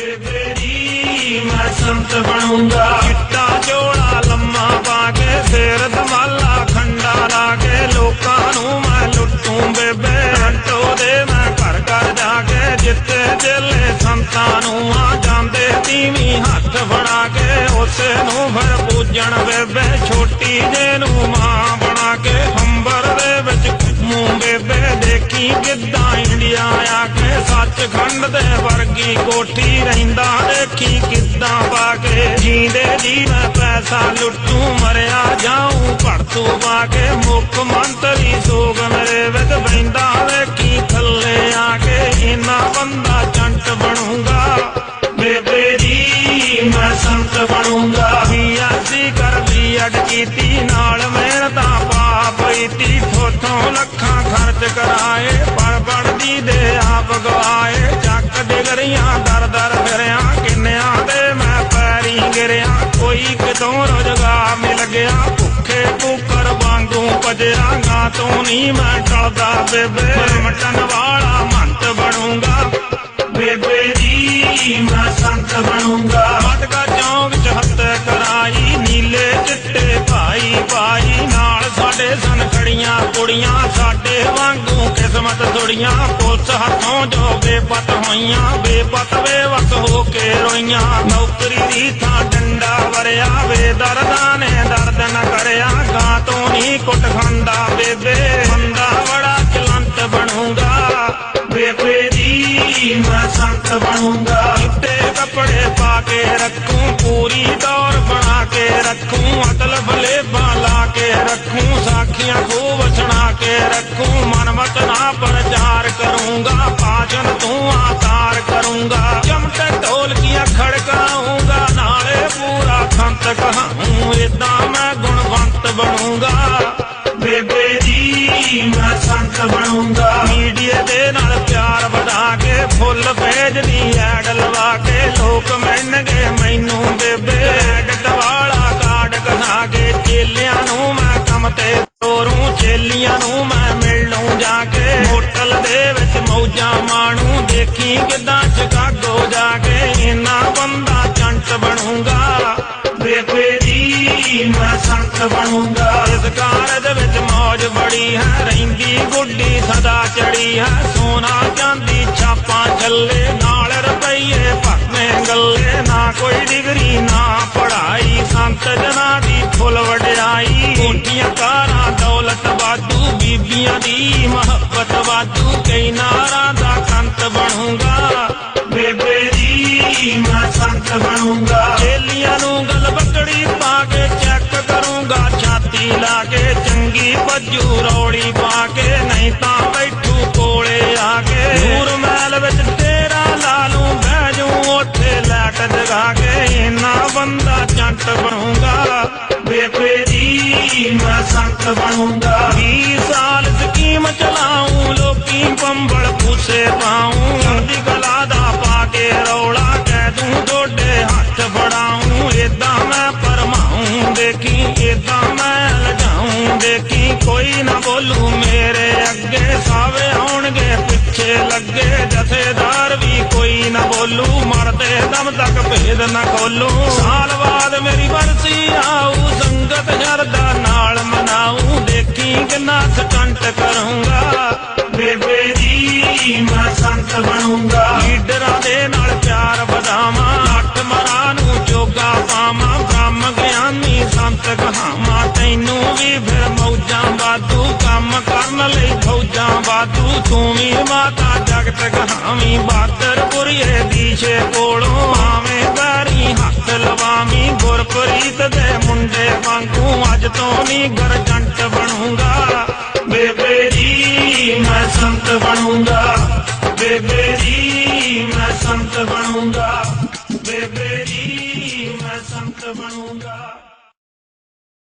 ਬੇਬੇ ਮੈਂ ਸੰਤ ਬਣੂੰਗਾ ਚਿੱਟਾ ਜੋੜਾ ਲੰਮਾ ਪਾ ਕੇ ਸਿਰ ਧਮਾਲਾ ਖੰਡਾ ਲਾ ਕੇ ਲੋਕਾਂ ਨੂੰ ਮੈਂ ਲੁੱਟੂ ਬੇਬੇ ਹੰਟੋ ਦੇ ਮੈਂ ਘਰ ਘਰ ਜਾ ਕੇ ਜਿੱਤੇ ਚੇਲੇ ਸੰਤਾਂ ਨੂੰ ਆ ਜਾਂਦੇ ਤੀਵੀਂ ਹੱਥ ਫੜਾ ਕੇ ਉਸੇ ਨੂੰ ਫਿਰ ਪੂਜਣ ਬੇਬੇ ਛੋਟੀ ਜੇ ਦੇਖੀ ਕਿੱਦਾਂ ਇੰਡੀਆ ਆ ਕੇ ਸੱਚਖੰਡ ਦੇ ਵਰਗੀ ਕੋਠੀ ਰਹਿੰਦਾ, ਦੇਖੀ ਕਿੱਦਾਂ ਪਾ ਕੇ ਜੀਂਦੇ ਜੀ ਮੈਂ ਪੈਸਾ ਲੁੱਟੂ ਮਰਿਆ ਜਾਊਂ ਭੜਤੂ ਪਾ ਕੇ ਮੁੱਖ ਮੰਤਰੀ ਸੋਗ ਮੇਰੇ ਵਿੱਚ ਬੈਂਦਾ ਦੇਖੀ ਥੱਲੇ ਆ ਕੇ ਇਨਾ ਬੰਦਾ ਜੰਟ ਬਣੂੰਗਾ। ਬੇਬੇ ਜੀ, ਮੈਂ ਸੰਤ ਬਣੂਗਾ। ਵੀ ਅਸੀਂ ਕਰ ਵੀ ਅੜ ਕੀਤੀ, ਨਾਲ ਮਿਹਨਤਾਂ ਪਾ ਥੋਥੋਂ ਲੱਖਾਂ ਖਰਚ ਕਰਾਏ ਪੜ ਪੜਦੀ ਦੇ ਆਪ ਗਵਾਏ। ਚੱਕ ਡਿਗਰੀਆਂ, ਦਰ ਦਰ ਫਿਰਿਆ, ਕਿੰਨਿਆਂ ਦੇ ਮੈਂ ਪੈਰੀ ਗਿਰਿਆ। ਕੋਈ ਕਿਤੋਂ ਰੁਜ਼ਗਾਰ ਮਿਲ ਗਿਆ, ਭੁੱਖੇ ਕੁੱਕਰ ਵਾਂਗੂ ਭਜਿਆ। ਗਾ ਤੋਂ ਨਹੀਂ ਮੈਂ ਟਲਦਾ ਬੇਬੇ ਮਟਨ ਵਾਲਾ ਮੰਤ ਬਣੂੰਗਾ। ਬੇਬੇ ਜੀ, ਮੈਂ ਸੰਤ ਬਣੂੰਗਾ। ਸਨ ਕੁੜੀਆਂ ਸਾਡੇ ਵਾਂਗੂ ਕਿਸਮਤ ਥੋੜੀਆਂ, ਪੁਲਿਸ ਹੱਥੋਂ ਜੋ ਬੇਪਤ ਹੋਈਆਂ, ਬੇਪਤ ਬੇਵਸ ਹੋ ਕੇ ਰੋਈਆਂ। ਨੌਕਰੀ ਦੀ ਥਾਂ ਡੰਡਾ ਵਰਿਆ ਵੇ ਦਰਦਾਂ ਨੇ ਦਰਦ ਨਾ ਕਰਿਆ, ਗਾਂ ਤੋਂ ਨਹੀਂ ਕੁੱਟ ਖਾਂਦਾ, ਬੇਬੇ ਬੰਦਾ ਬੜਾ ਚਲੰਤ ਬਣੂਗਾ। ਬੇਬੇ ਦੀ ਮੈਂ ਸੰਤ ਬਣੂਗਾ। ਚਿੱਟੇ ਕੱਪੜੇ ਪਾ ਕੇ ਰੱਖੂ, ਪੂਰੀ ਦੌਰ ਬਣਾ ਕੇ ਰੱਖੂ ਅਦਲ ਫਲੇਬਾਂ ਲਾ ਕੇ ਰੱਖੂ, ਸਾਖੀਆਂ ਲੋਕ ਮੰਨਗੇ, ਮੈਨੂੰ ਬੇਬੇ ਐਡ ਵਾਲਾ ਕਾਰਡ ਕਹਾ ਕੇ ਚੇਲਿਆਂ ਨੂੰ ਮੈਂ ਕੰਮ ਤੇ ਤੋਰੂ, ਚੇਲੀਆਂ ਨੂੰ ਮੈਂ ਮਿਲ ਲੂੰ ਜਾ ਕੇ। ਹੋਟਲ ਦੇ ਵਿੱਚ ਮੌਜਾਂ ਮਾਣੂ, ਦੇਖੀ ਕਿਦਾਂ ਚਿਕਾਗੋ ਜਾ ਕੇ। ਇੰਨਾ ਬੰਦਾ ਜੰਟ ਬਣੂੰਗਾ। ਬੇਬੇ ਜੀ, ਮੈਂ ਸੰਤ ਬਣੂਗਾ। ਇਸ ਕਾਰਜ ਵਿੱਚ ਮੌਜ ਬੜੀ ਹੈ, ਰਹਿੰਦੀ ਗੁੱਡੀ ਸਦਾ ਚੜੀ ਹੈ। ਸੋਨਾ ਜਾਂਦੀ ਛਾਪਾਂ ਚੱਲੇ ਪੜ੍ਹਾਈ ਸੰਤ ਜਨਾਂ ਦੀ ਫੁੱਲ ਵਡਿਆਈ। ਕੋਠੀਆਂ ਕਾਰਾਂ ਦੌਲਤ ਵਾਧੂ ਬੀਬੀਆਂ ਦੀ ਮੁਹੱਬਤ ਵਾਧੂ। ਕਈ ਨਾਰਾਂ ਦਾ ਕੰਤ ਬਣੂੰਗਾ। ਬੇਬੇ ਜੀ ਮੈਂ ਸੰਤ ਬਣੂੰਗਾ। ਚੇਲੀਆਂ ਨੂੰ ਗਲ ਬੱਕੜੀ ਪਾ ਕੇ ਚੈੱਕ ਕਰੂੰਗਾ। ਛਾਤੀ ਲਾ ਕੇ ਚੰਗੀ ਭੱਜੂ ਰੌੜੀ ਪਾ ਕੇ। ਨਹੀਂ ਤਾਂ ਬੈਠੂ ਕੋਲੇ ਆ ਕੇ। ਨੂਰ ਮਹਿਲ ਵਿੱਚ ਤੇਰਾ ਲਾ ਲੂੰ ਬਹਿ ਜੂ ਉੱਥੇ ਲੈਟ ਜਗਾ ਕੇ। ਇੰਨਾ ਜੰਟ ਬਣੂੰਗਾ ਬੇਬੇ ਜੀ ਮੈਂ ਸੰਤ ਬਣੂੰਗਾ। 20 ਸਾਲ ਸਕੀਮ ਚਲਾਉਂ ਲੋਕੀ ਬੰਬਲ ਪੂਸੇ ਪਾਉਂ ਚੜ੍ਹਦੀ ਕਲਾ ਦਾ ਪਾ ਕੇ ਰੌਲਾ ਕਹਿ ਦੂੰ, ਗੋਡੇ ਹੱਥ ਫੜਾਉਂ ਏਦਾਂ ਮੈਂ ਪਰਮਾਉਂ ਦੇਖੀ ਏਦਾਂ ਮੈਂ ਲਜਾਉਂ ਦੇਖੀ ਕੋਈ ਨਾ ਬੋਲੂ ਮੇਰੇ ਅੱਗੇ ਸਾਵੇ ਪਿੱਛੇ ਲੱਗੇ ਜਥੇਦਾਰ ਵੀ ਕੋਈ ਨਾ ਬੋਲੂ ਮਰਦੇ ਦਮ ਤੱਕ ਭੇਦ ਨਾ ਖੋਲੂ। ਸਾਲ ਬਾਅਦ ਮੇਰੀ ਵਰਸੀ ਆਊ ਸੰਗਤ ਜਰਦਾ ਨਾਲ ਮਨਾਊ। ਦੇਖੀ ਕਿੰਨਾ ਸਟੰਟ ਕਰੂੰਗਾ। ਬੇਬੇ ਜੀ ਮੈਂ ਸੰਤ ਬਣੂੰਗਾ। ਲੀਡਰਾਂ ਦੇ ਨਾਲ ਪਿਆਰ ਵਧਾਵਾਂ। ਲੱਖ ਮਰਾਂ ਨੂੰ ਜੋਗਾ ਪਾਵਾਂ। ਬ੍ਰਹਮ ਗਿਆਨੀ ਸੰਤ ਕਹਾਵਾਂ। ਤੈਨੂੰ ਵੀ ਫਿਰ ਮੌਜਾਂ ਵਾਧੂ ਕੰਮ ਕਰਨ ਲਈ ਫੌਜਾਂ ਵਾਧੂ ਤੂੰ ਵੀ ਮਾਤਾ, ਜਗਤ ਕਹਾਵੀਂ ਬਾਦਰਪੁਰੀਏ ਦੀਸ਼ੇ ਕੋਲੋਂ ਆਵੇਂ ਪੈਰੀ ਹੱਥ ਲਵਾਵੀ, ਗੁਰਪ੍ਰੀਤ ਦੇ ਮੁੰਡੇ ਵਾਂਗੂ ਅੱਜ ਤੋਂ ਨਹੀਂ ਗਰਜੰਟ ਬਣੂੰਗਾ। ਬੇਬੇ ਜੀ, ਮੈਂ ਸੰਤ ਬਣੂੰਗਾ। ਬੇਬੇ ਜੀ, ਮੈਂ ਸੰਤ ਬਣੂੰਗਾ।